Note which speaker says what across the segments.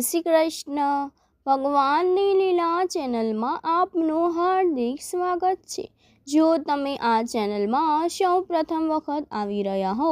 Speaker 1: શ્રી કૃષ્ણ ભગવાનની લીલા ચેનલમાં આપનું હાર્દિક સ્વાગત છે. જો તમે આ ચેનલમાં સૌ પ્રથમ વખત આવી રહ્યા હો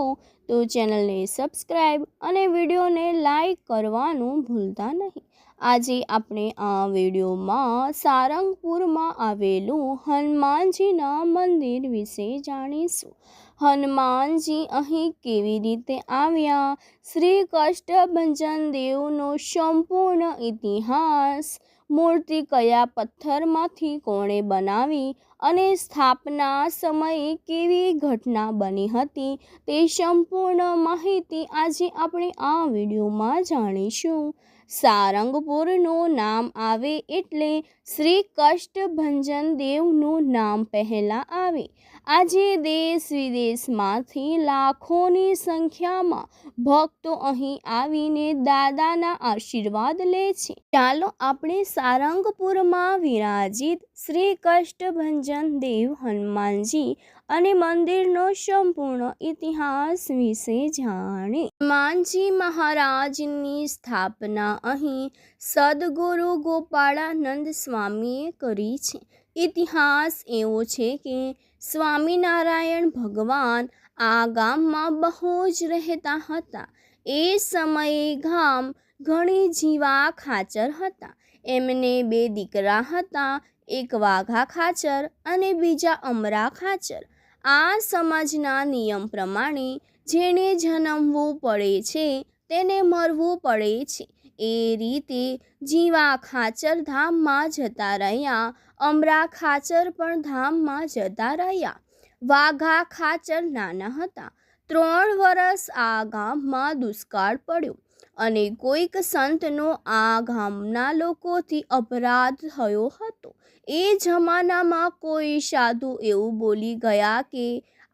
Speaker 1: તો ચેનલને સબસ્ક્રાઈબ અને વિડીયોને લાઈક કરવાનું ભૂલતા નહીં. આજે આપણે આ વિડીયોમાં સારંગપુરમાં આવેલું હનુમાનજીના મંદિર વિશે જાણીશું. હનુમાનજી અહીં કેવી રીતે આવ્યા? શ્રી કષ્ટભંજન દેવનો સંપૂર્ણ ઇતિહાસ, મૂર્તિ કયા પથ્થરમાંથી કોણે બનાવી અને સ્થાપના સમયે કેવી ઘટના બની હતી તે સંપૂર્ણ માહિતી આજે આપણે આ વિડીયોમાં જાણીશું. સારંગપુરનું નામ આવે એટલે શ્રી કષ્ટભંજન દેવનું નામ પહેલાં આવે. આજે દેશ વિદેશમાંથી લાખોની સંખ્યામાં ભક્તો અહીં આવીને દાદાના આશીર્વાદ લે છે. ચાલો આપણે સારંગપુરમાં વિરાજિત શ્રી કષ્ટભંજન દેવ હનુમાનજી અને મંદિરનો સંપૂર્ણ ઇતિહાસ વિશે જાણે હનુમાનજી મહારાજની સ્થાપના અહીં સદગુરુ ગોપાળાનંદ સ્વામીએ કરી છે. ઇતિહાસ એવો છે કે સ્વામિનારાયણ ભગવાન આ ગામમાં બહુ જ રહેતા હતા. એ સમયે ગામ ઘણી જીવા ખાચર હતા. એમને બે દીકરા હતા, એક વાઘા ખાચર અને બીજા અમરા ખાચર. આ સમાજના નિયમ પ્રમાણે જેણે જન્મવું પડે છે, તેને મરવું પડે છે. એ રીતે જીવા ખાચર ધામમાં જતા રહ્યા, અમરા ખાચર પણ ધામમાં જતા રહ્યા. વાઘા ખાચર નાના હતા. ત્રણ વર્ષ આ ગામમાં દુષ્કાળ પડ્યો અને કોઈક સંતનો આ ગામના લોકોથી અપરાધ થયો હતો. એ જમાનામાં કોઈ સાધુ એવું બોલી ગયા કે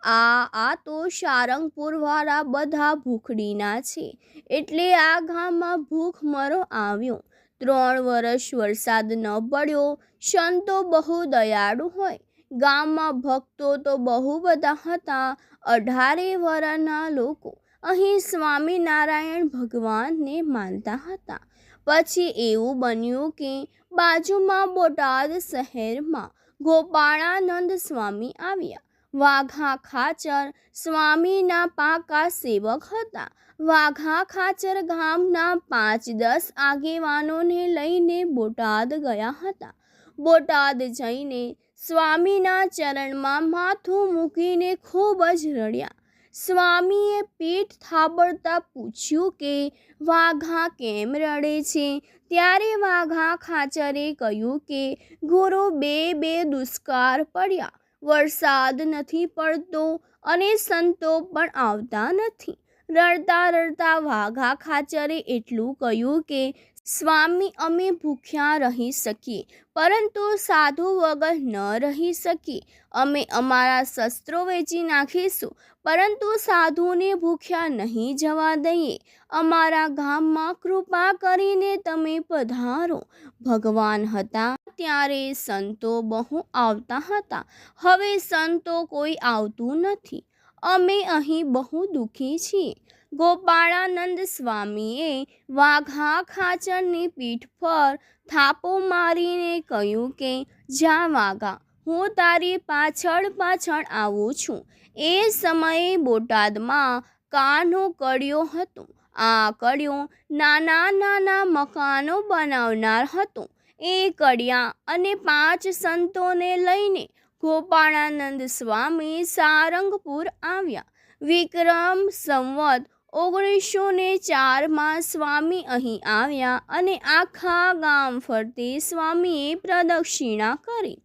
Speaker 1: આ આ તો સારંગપુરવાળા બધા ભૂખડીના છે. એટલે આ ગામમાં ભૂખમરો આવ્યો. ત્રણ વર્ષ વરસાદ ન પડ્યો સંતો બહુ દયાળુ હોય. ગામમાં ભક્તો તો બહુ બધા હતા, અઢારે વરના લોકો. અહીં સ્વામિનારાયણ ભગવાનને માનતા હતા. પછી એવું બન્યું કે બાજુમાં બોટાદ શહેરમાં ગોપાળાનંદ સ્વામી આવ્યા. વાઘા ખાચર સ્વામીના પાકા સેવક હતા. વાઘા ખાચર ગામના પાંચ દસ આગેવાનોને લઈને બોટાદ ગયા હતા. બોટાદ જઈને સ્વામીના ચરણમાં માથું મૂકીને ખૂબ જ રડ્યા. સ્વામીએ પીઠ થાબડતા પૂછ્યું કે, વાઘા કેમ રડે છે? ત્યારે વાઘા ખાચરે કહ્યું કે, ગુરુ બે બે દુષ્કાર પડ્યા. વરસાદ નથી પડતો અને સંતો પણ આવતા નથી. રડતા રડતા વાઘા ખાચરે એટલું કહ્યું કે સ્વામી અમે ભૂખ્યા રહી શકીએ, પરંતુ સાધુ વગર ન રહી શકીએ. અમે અમારા શસ્ત્રો વેચી નાખીશું, પરંતુ સાધુને ભૂખ્યા નહીં જવા દઈએ. અમારા ગામમાં કૃપા કરીને તમે પધારો. ભગવાન હતા ત્યારે સંતો બહુ આવતા હતા. હવે સંતો કોઈ આવતું નથી. અમે અહીં બહુ દુઃખી છીએ. ગોપાળાનંદ સ્વામીએ વાઘા ખાચરની પીઠ પર થાપો મારીને કહ્યું કે, જા વાઘા, હું તારી પાછળ પાછળ આવું છું. એ સમયે બોટાદમાં કાનો કડિયો હતો. આ કડિયો નાના નાના મકાનો બનાવનાર હતો. એ કડિયા અને પાંચ સંતોને લઈને ગોપાળાનંદ સ્વામી સારંગપુર આવ્યા. વિક્રમ સંવત ઓગણીસો ને ચારમાં સ્વામી અહીં આવ્યા અને આખા ગામ ફરતે સ્વામીએ પ્રદક્ષિણા કરી.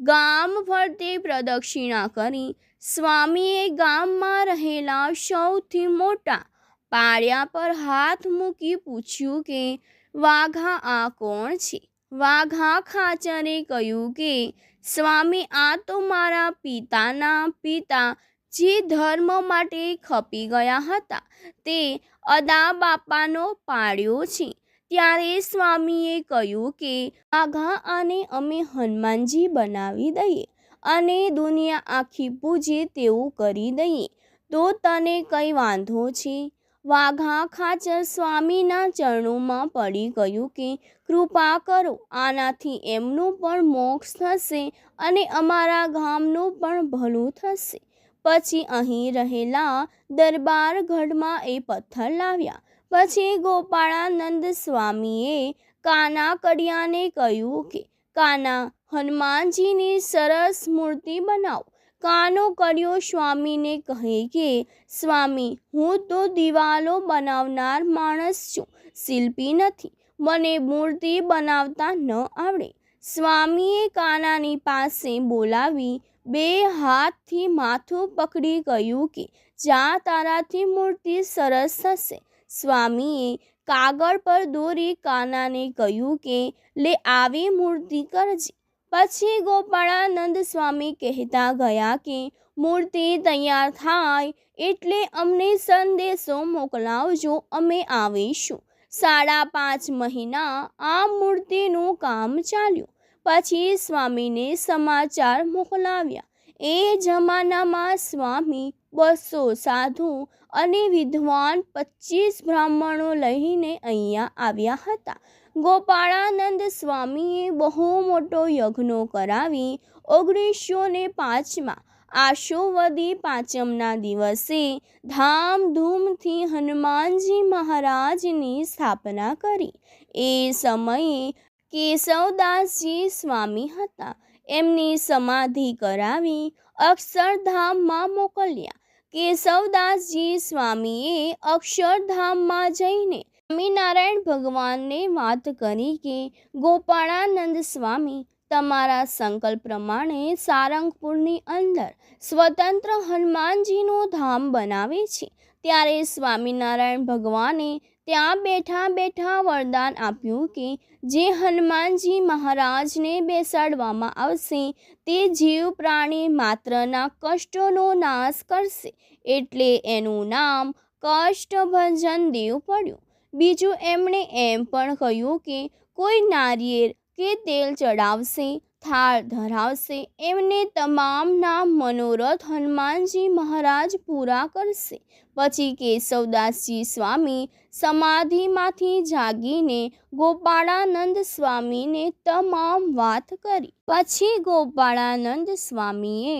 Speaker 1: ગામ ફરતે પ્રદક્ષિણા કરી. સ્વામીએ ગામમાં રહેલા સૌથી મોટા પાળિયા પર હાથ મૂકી પૂછ્યું કે, વાઘા, આ કોણ છે? વાઘા ખાચરે કહ્યું કે, સ્વામી, આ તો મારા પિતાના પિતા જે ધર્મ માટે ખપી ગયા હતા, તે અદા બાપાનો પાડ્યો છે. ત્યારે સ્વામીએ કહ્યું કે આઘા આને અમે હનુમાનજી બનાવી દઈએ અને દુનિયા આખી પૂજે તેવું કરી દઈએ. તો તને કંઈ વાંધો છે? વાઘા ખાચર સ્વામીના ચરણોમાં પડી ગયું કે, કૃપા કરો, આનાથી એમનું પણ મોક્ષ થશે અને અમારા ગામનું પણ ભલું થશે. પછી અહીં રહેલા દરબાર ગઢમાં એ પથ્થર લાવ્યા. પછી ગોપાળાનંદ સ્વામીએ કાના કડિયાને કહ્યું કે, કાના, હનુમાનજીની સરસ મૂર્તિ બનાવો. કાનો કર્યો સ્વામીને કહે કે, સ્વામી, હું તો દિવાલો બનાવનાર માણસ છું, શિલ્પી નથી, મને મૂર્તિ બનાવતા ન આવડે. સ્વામીએ કાનાની પાસે બોલાવી બે હાથથી માથું પકડી કહ્યું કે, જા, તારાથી મૂર્તિ સરસ થશે. સ્વામીએ કાગળ પર દોરી કાનાને કહ્યું કે, લે, આવી મૂર્તિ કરજે. પછી ગોપાળાનંદ સ્વામી કહેતા ગયા કે, મૂર્તિ તૈયાર થાય એટલે અમને સંદેશો મોકલાવજો, અમે આવીશું. સાડા પાંચ મહિના આ મૂર્તિનું કામ ચાલ્યું. પછી સ્વામીને સમાચાર મોકલાવ્યા. એ જમાનામાં સ્વામી, બસો સાધુ અને વિદ્વાન પચીસ બ્રાહ્મણો લઈને અહીંયા આવ્યા હતા. ગોપાળાનંદ સ્વામીએ બહુ મોટો યજ્ઞો કરાવી ઓગણીસો ને પાંચમાં આશોવદી પાંચમના દિવસે ધામધૂમથી હનુમાનજી મહારાજની સ્થાપના કરી. એ સમયે કેશવદાસજી સ્વામી હતા. એમની સમાધિ કરાવી અક્ષરધામમાં મોકલ્યા કેશવદાસજી સ્વામીએ અક્ષરધામમાં જઈને સ્વામિનારાયણ ભગવાનને વાત કરી કે, ગોપાળાનંદ સ્વામી, તમારા સંકલ્પ પ્રમાણે સારંગપુરની અંદર સ્વતંત્ર હનુમાનજીનું ધામ બનાવે છે. ત્યારે સ્વામિનારાયણ ભગવાને ત્યાં બેઠા બેઠા વરદાન આપ્યું કે જે હનુમાનજી મહારાજને બેસાડવામાં આવશે, તે જીવ પ્રાણી માત્રના કષ્ટોનો નાશ કરશે. એટલે એનું નામ કષ્ટભંજન દેવ પડ્યું. બીજું એમણે એમ પણ કહ્યું કે કોઈ નારિયેળ કે તેલ ચડાવશે થાળ ધરાવશે. એમને તમામના મનોરથ હનુમાનજી મહારાજ પૂરા કરશે. પછી કેશવદાસજી સ્વામી સમાધિમાંથી જાગીને ગોપાળાનંદ સ્વામીને તમામ વાત કરી. પછી ગોપાળાનંદ સ્વામીએ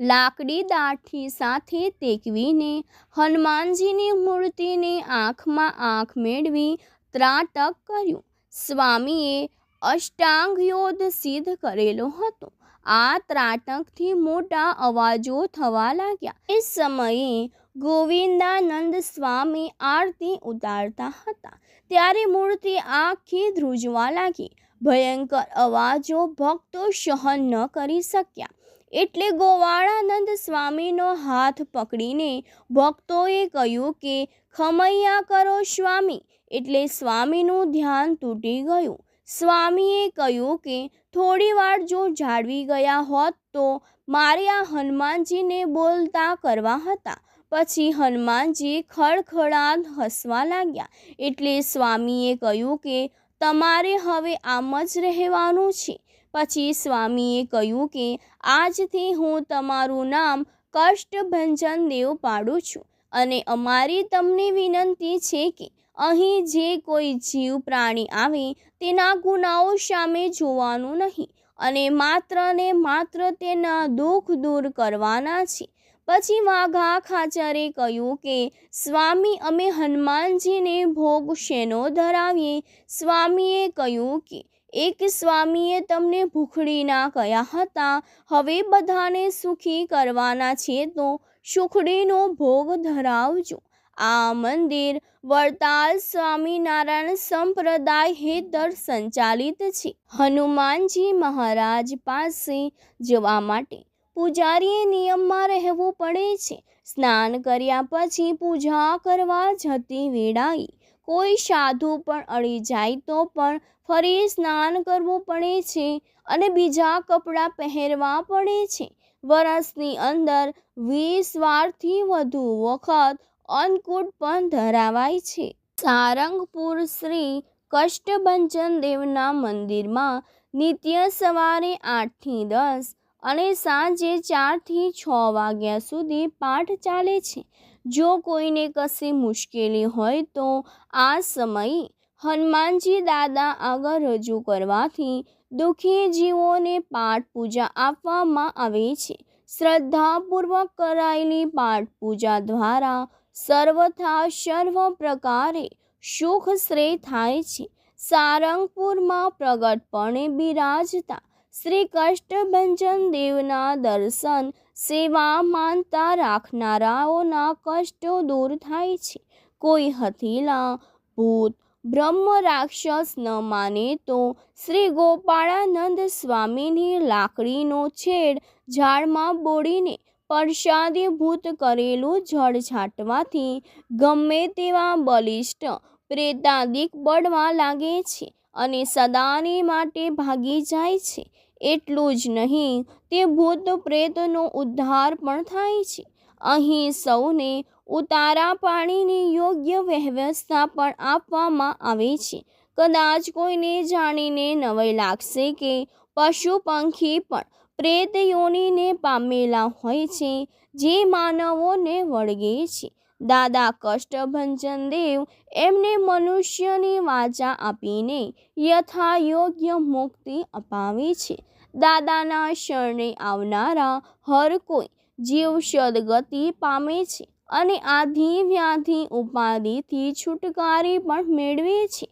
Speaker 1: લાકડી દાઠી સાથે ટેકવીને હનુમાનજીની મૂર્તિને આંખમાં આંખ મેળવી ત્રાટક કર્યું. સ્વામીએ અષ્ટાંગ યોગ સિદ્ધ કરેલો હતો. આ ત્રાટકથી મોટા અવાજો થવા લાગ્યા. એ સમયે ગોવિંદાનંદ સ્વામી આરતી ઉતારતા હતા. ત્યારે મૂર્તિ આખી ધ્રુજવા લાગી. ભયંકર અવાજો ભક્તો સહન ન કરી શક્યા. એટલે ગોવાળાનંદ સ્વામીનો હાથ પકડીને ભક્તોએ કહ્યું કે, ખમૈયા કરો સ્વામી. એટલે સ્વામીનું ધ્યાન તૂટી ગયું. સ્વામીએ કહ્યું કે થોડી વાર જો જાળવી ગયા હોત તો મારે આ હનુમાનજીને બોલતા કરવા હતા. પછી હનુમાનજી ખડખડાટ હસવા લાગ્યા. એટલે સ્વામીએ કહ્યું કે, તમારે હવે આમ જ રહેવાનું છે. પછી સ્વામીએ કહ્યું કે, આજથી હું તમારું નામ કષ્ટભંજન દેવ પાડું છું. અને અમારી તમને વિનંતી છે કે અહીં જે કોઈ જીવ પ્રાણી આવે, તેના ગુનાઓ સામે જોવાનું નહીં અને માત્ર ને માત્ર તેના દુઃખ દૂર કરવાના છે. પછી વાઘા ખાચરે કહ્યું કે, સ્વામી, અમે હનુમાનજીને ભોગ શેનો ધરાવીએ? સ્વામીએ કહ્યું કે, એક સ્વામીએ તમને ભૂખડીના કયા હતા, હવે બધાને સુખી કરવાના છે તો સુખડીનો ભોગ ધરાવજો. આ મંદિર વડતાલ સ્વામિનારાયણ સંપ્રદાય હેતર સંચાલિત છે. હનુમાનજી મહારાજ પાસે જવા માટે પૂજારીએ નિયમમાં રહેવું પડે છે. સ્નાન કર્યા પછી પૂજા કરવા જતી વેળાએ કોઈ સાધુ પણ અડી જાય તો પણ ફરી સ્નાન કરવું પડે છે અને બીજા કપડાં પહેરવા પડે છે. વરસની અંદર વીસ વારથી વધુ વખત અન્નકૂટ પણ ધરાવાય છે. સારંગપુર શ્રી કષ્ટભંજન દેવના મંદિરમાં નિત્ય સવારે આઠથી દસ અને સાંજે ચારથી છ વાગ્યા સુધી પાઠ ચાલે છે. જો કોઈને કશે મુશ્કેલી હોય તો આ સમયે હનુમાનજી દાદા આગળ રજૂ કરવાથી દુઃખી જીવોને પાઠ પૂજા આપવામાં આવે છે. શ્રદ્ધાપૂર્વક કરાયેલી પાઠ પૂજા દ્વારા સર્વથા સર્વ પ્રકારે સુખ શ્રેય થાય છે. સારંગપુરમાં પ્રગટપણે બિરાજતા શ્રી કષ્ટભંજન દેવના દર્શન સેવા માનતા રાખનારાઓના કષ્ટો દૂર થાય છે. કોઈ હથીલા, ભૂત, બ્રહ્મ રાક્ષસ ન માને તો શ્રી ગોપાળાનંદ સ્વામીની લાકડીનો છેડ ઝાડમાં બોડીને પરસાદીભૂત કરેલું જળ છાંટવાથી ગમે તેવા બલિષ્ઠ પ્રેતાદિક બળવા લાગે છે અને સદાને માટે ભાગી જાય છે. એટલું જ નહીં, તે ભૂત પ્રેતનો ઉદ્ધાર પણ થાય છે. અહીં સૌને ઉતારા પાણીની યોગ્ય વ્યવસ્થા પણ આપવામાં આવે છે. કદાચ કોઈને જાણીને નવાઈ લાગશે કે પશુ પંખી પણ પ્રેત યોનીને પામેલા હોય છે, જે માનવોને વળગે છે. દાદા કષ્ટભંજન દેવ એમને મનુષ્યની વાચા આપીને યથા યોગ્ય મુક્તિ અપાવે છે. દાદાના શરણે આવનારા હર કોઈ જીવ સદગતિ પામે છે અને આધિ વ્યાધિ ઉપાધિથી છુટકારી પણ મેળવે છે.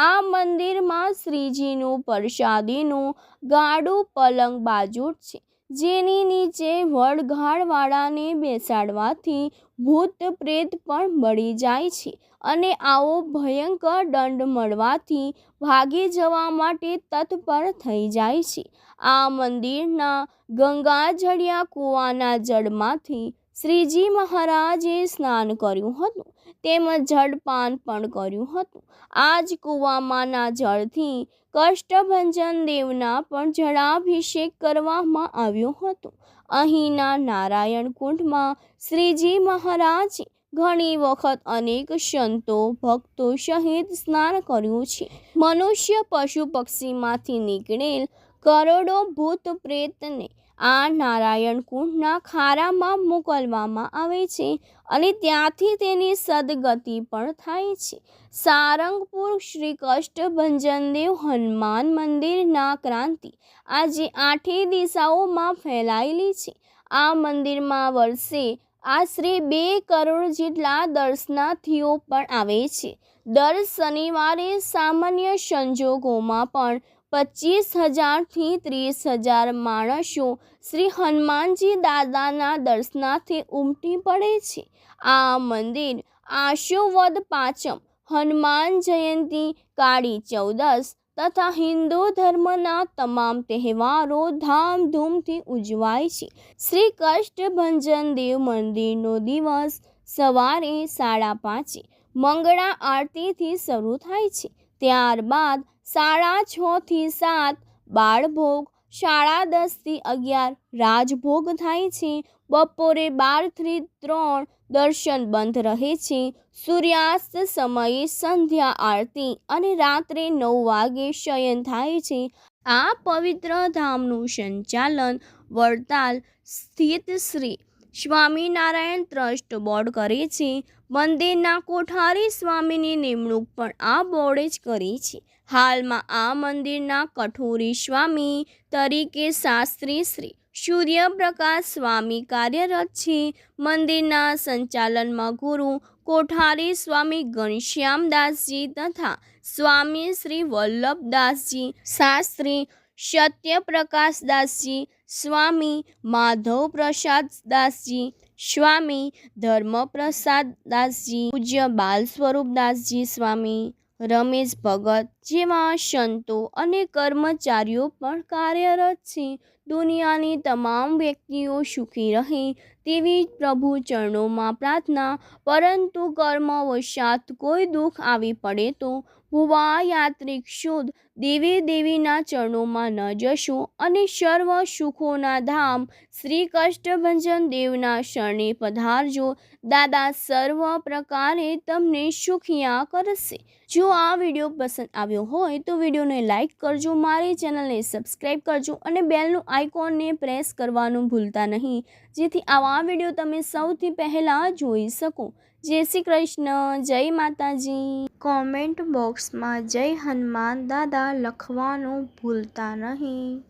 Speaker 1: આ મંદિરમાં શ્રીજીનું પ્રસાદીનું ગાડું પલંગ બાજુ છે. જેની નીચે વડઘાડવાળાને બેસાડવાથી ભૂત પ્રેત પણ મળી જાય છે અને આવો ભયંકર દંડ મળવાથી ભાગી જવા માટે તત્પર થઈ જાય છે. આ મંદિરના ગંગાજળિયા કૂવાના જળમાંથી શ્રીજી મહારાજે સ્નાન કર્યું હતું, તેમજ જળપાન પણ કર્યું હતું. આ જ કૂવામાંના જળથી કષ્ટભંજન દેવના પણ જળાભિષેક કરવામાં આવ્યો હતો. અહીંના નારાયણ કુંડમાં શ્રીજી મહારાજે ઘણી વખત અનેક સંતો, ભક્તો સહિત સ્નાન કર્યું છે. મનુષ્ય પશુ પક્ષીમાંથી નીકળેલ કરોડો ભૂત પ્રેતને આ નારાયણ કુંડના ખારામાં મોકલવામાં આવે છે અને ત્યાંથી તેની સદગતિ પણ થાય છે. સારંગપુર શ્રી કષ્ટ ભંજનદેવ હનુમાન મંદિરના ક્રાંતિ આજે આઠેય દિશાઓમાં ફેલાયેલી છે. આ મંદિરમાં વર્ષે આશરે બે કરોડ જેટલા દર્શનાર્થીઓ પણ આવે છે. દર શનિવારે સામાન્ય સંજોગોમાં પણ પચીસ હજારથી ત્રીસ હજાર માણસો શ્રી હનુમાનજી દાદાના દર્શનાર્થે ઉમટી પડે છે. આ મંદિર આશુવદ પાંચમ, હનુમાન જયંતી, કાળી ચૌદસ તથા હિન્દુ ધર્મના તમામ તહેવારો ધામધૂમથી ઉજવાય છે. શ્રી કષ્ટભંજન દેવ મંદિરનો દિવસ સવારે સાડા પાંચે મંગળા આરતીથી શરૂ થાય છે. ત્યારબાદ સાડા છથી સાત બાળભોગ, સાડા દસથી અગિયાર રાજભોગ થાય છે. બપોરે બારથી ત્રણ દર્શન બંધ રહે છે. સૂર્યાસ્ત સમયે સંધ્યા આરતી અને રાત્રે નવ વાગે શયન થાય છે. આ પવિત્ર ધામનું સંચાલન વડતાલ સ્થિત શ્રી સ્વામિનારાયણ ટ્રસ્ટ બોર્ડ કરે છે. મંદિરના કોઠારી સ્વામીની નિમણૂક પણ આ બોર્ડે જ કરી છે. હાલમાં આ મંદિરના કઠોરી સ્વામી તરીકે શાસ્ત્રી શ્રી સૂર્યપ્રકાશ સ્વામી કાર્યરત છે. મંદિરના સંચાલનમાં ગુરુ કોઠારી સ્વામી ઘનશ્યામદાસજી તથા સ્વામી શ્રી વલ્લભદાસજી શાસ્ત્રી સત્યપ્રકાશદાસજી સ્વામી માધવ પ્રસાદ દાસજી સ્વામી ધર્મપ્રસાદ દાસજી પૂજ્ય બાલ સ્વરૂપદાસજી, સ્વામી રમેશ ભગત જેવા સંતો અને કર્મચારીઓ પણ કાર્યરત છે. દુનિયાની તમામ વ્યક્તિઓ સુખી રહે તેવી પ્રભુ ચરણોમાં પ્રાર્થના, પરંતુ કર્મવશાત કોઈ દુઃખ આવી પડે તો ભુવા યાત્રિક શુદ્ધ દેવી દેવીના ચરણોમાં ન જશો અને સર્વ સુખોના ધામ શ્રી કષ્ટભંજન દેવના શરણે પધારજો. દાદા સર્વ પ્રકારે તમને સુખિયા કરશે. જો આ વીડિયો પસંદ આવ્યો હોય તો વિડીયોને લાઈક કરજો, મારી ચેનલને સબસ્ક્રાઈબ કરજો અને બેલનું આઇકોનને પ્રેસ કરવાનું ભૂલતા નહીં. જેથી આવા વીડિયો તમે સૌથી પહેલાં જોઈ શકો. જય શ્રી કૃષ્ણ જય માતાજી. કોમેન્ટ બોક્સમાં જય હનુમાન દાદા લખવાનું ભૂલતા નહીં.